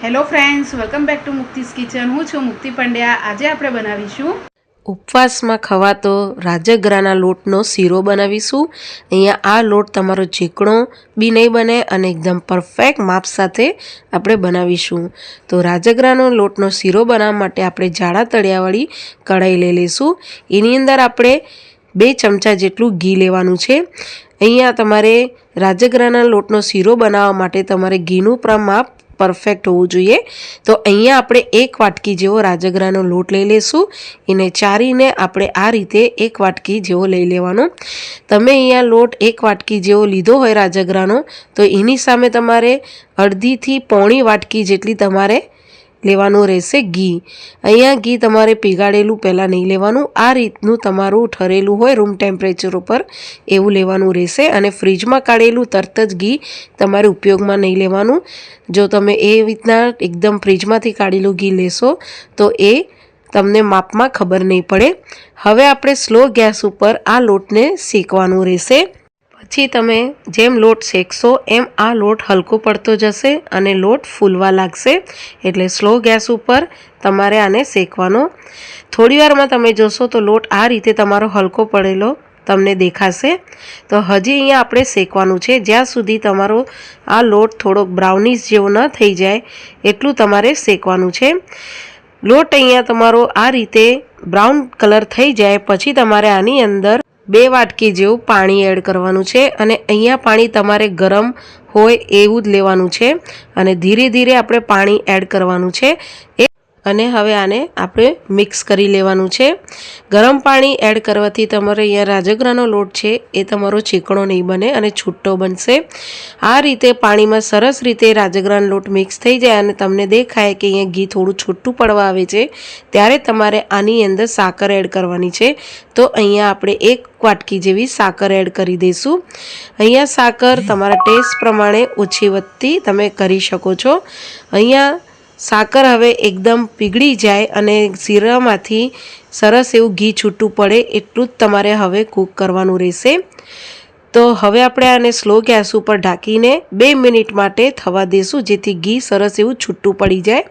Hello friends welcome back to મુક્તિસ kitchen હું છું મુક્તિ પંડ્યા આજે આપણે બનાવીશું ઉપવાસમાં ખવાતો રાજગરાના લોટનો શીરો બનાવીશું. અહીંયા આ લોટ તમારો ચીકણો બી નહીં બને અને એકદમ પરફેક્ટ માપ સાથે આપણે બનાવીશું. તો રાજગરાનો લોટનો શીરો બનાવવા માટે આપણે જાડા તળિયાવાળી કઢાઈ લઈ લઈશું. એની અંદર આપણે બે ચમચા જેટલું ઘી લેવાનું છે. અહીંયા તમારે રાજગરાના લોટનો શીરો બનાવવા માટે તમારે ઘીનું પ્રમાપ પરફેક્ટ હોવું જોઈએ. તો અહીંયા આપણે એક વાટકી જેવો રાજગરાનો લોટ લઈ લેશું. એને ચારીને આપણે આ રીતે એક વાટકી જેવો લઈ લેવાનો. તમે અહીંયા લોટ એક વાટકી જેવો લીધો હોય રાજગરાનો, તો એની સામે તમારે અડધીથી પોણી વાટકી જેટલી તમારે લેવાનું રહેશે ઘી. અહીંયા ઘી તમારે પીગાડેલું પહેલાં નહીં લેવાનું. આ રીતનું તમારું ઠરેલું હોય રૂમ ટેમ્પરેચર ઉપર એવું લેવાનું રહેશે અને ફ્રીજમાં કાઢેલું તરત જ ઘી તમારે ઉપયોગમાં નહીં લેવાનું. જો તમે એ રીતના એકદમ ફ્રીજમાંથી કાઢેલું ઘી લેશો તો એ તમને માપમાં ખબર નહીં પડે. હવે આપણે સ્લો ગેસ ઉપર આ લોટને શેકવાનું રહેશે. પછી તમે જેમ લોટ શેકશો, એમ આ લોટ હલકો પડતો જશે અને લોટ ફૂલવા લાગશે. એટલે સ્લો ગેસ ઉપર તમારે આને શેકવાનો. થોડી વારમાં તમે જોશો તો લોટ આ રીતે તમારો હલકો પડેલો તમને દેખાશે. તો હજી અહીંયા આપણે શેકવાનું છે. જ્યાં સુધી તમારો આ લોટ થોડોક બ્રાઉનિશ જેવો ન થઈ જાય, એટલું તમારે શેકવાનું છે. લોટ અહીંયા તમારો આ રીતે બ્રાઉન કલર થઈ જાય, પછી તમારે આની અંદર બે વાટકી જેવું પાણી એડ કરવાનું છે અને અહીંયા પાણી તમારે ગરમ હોય એવું જ લેવાનું છે અને ધીરે ધીરે આપણે પાણી એડ કરવાનું છે. એ અને હવે આને આપણે મિક્સ કરી લેવાનું છે. ગરમ પાણી એડ કરવાથી તમારે અહીંયા રાજગરાનો લોટ છે, એ તમારો ચીકણો નહીં બને અને છૂટો બનશે. આ રીતે પાણીમાં સરસ રીતે રાજગરાનો લોટ મિક્સ થઈ જાય અને તમને દેખાય કે અહીંયા ઘી થોડું છૂટું પડવા આવે છે. ત્યારે તમારે આની અંદર સાકર એડ કરવાની છે. તો અહીંયા આપણે એક વાટકી જેવી સાકર એડ કરી દઈશું. અહીંયા સાકર તમારા ટેસ્ટ પ્રમાણે ઓછી વધતી તમે કરી શકો છો. અહીંયા સાકર હવે એકદમ પીગળી જાય અને શીરામાંથી સરસ એવું ઘી છૂટું પડે એટલું જ તમારે હવે કૂક કરવાનું રહેશે. તો હવે આપણે આને સ્લો ગેસ ઉપર ઢાંકીને બે મિનિટ માટે થવા દઈશું જેથી ઘી સરસ એવું છૂટું પડી જાય.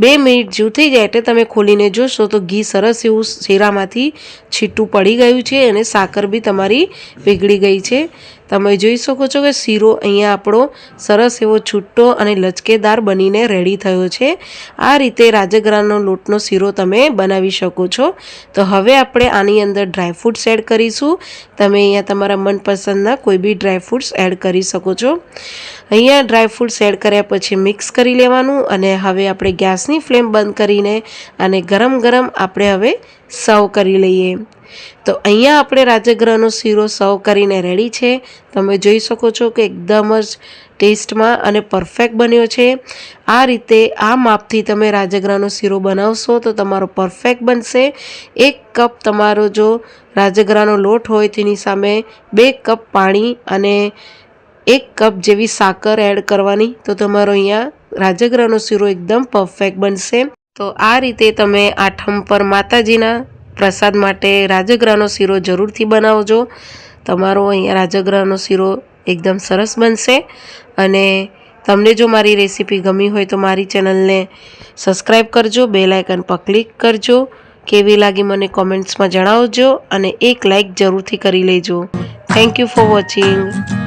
બે મિનિટ જેવું થઈ જાય એટલે તમે ખોલીને જોશો તો ઘી સરસ એવું શીરામાંથી છીટું પડી ગયું છે અને સાકર બી તમારી પીગળી ગઈ છે. તમે જોઈ શકો છો કે શીરો અહીંયા આપણો સરસ એવો છૂટો અને લચકેદાર બનીને રેડી થયો છે. આ રીતે રાજગરાનો લોટનો શીરો તમે બનાવી શકો છો. તો હવે આપણે આની અંદર ડ્રાયફ્રૂટ્સ એડ કરીશું. તમે અહીંયા તમારા મનપસંદના કોઈ બી ડ્રાયફ્રૂટ્સ એડ કરી શકો છો. અહીંયા ડ્રાયફ્રૂટ્સ એડ કર્યા પછી મિક્સ કરી લેવાનું અને હવે આપણે ગેસની ફ્લેમ બંધ કરીને અને ગરમ ગરમ આપણે હવે સર્વ કરી લઈએ. તો અહીંયા આપણે રાજગ્રહનો શીરો સર્વ કરીને રેડી છે. તમે જોઈ શકો છો કે એકદમ જ ટેસ્ટમાં અને પરફેક્ટ બન્યો છે. આ રીતે આ માપથી તમે રાજગ્રહનો શીરો બનાવશો તો તમારો પરફેક્ટ બનશે. એક કપ તમારો જો રાજગ્રહનો લોટ હોય તેની સામે બે કપ પાણી અને એક કપ જેવી સાકર એડ કરવાની તો તમારો અહીંયા રાજગ્રહનો શીરો એકદમ પરફેક્ટ બનશે. તો આ રીતે તમે આઠમ પર માતાજીના પ્રસાદ માટે રાજગરાનો શીરો જરૂરથી બનાવજો. તમારો અહીંયા રાજગરાનો શીરો એકદમ સરસ બનશે અને તમને જો મારી રેસીપી ગમી હોય તો મારી ચેનલને સબસ્ક્રાઈબ કરજો બે લાઇકન પર ક્લિક કરજો, કેવી લાગી મને કોમેન્ટ્સમાં જણાવજો અને એક લાઇક જરૂરથી કરી લેજો. Thank you for watching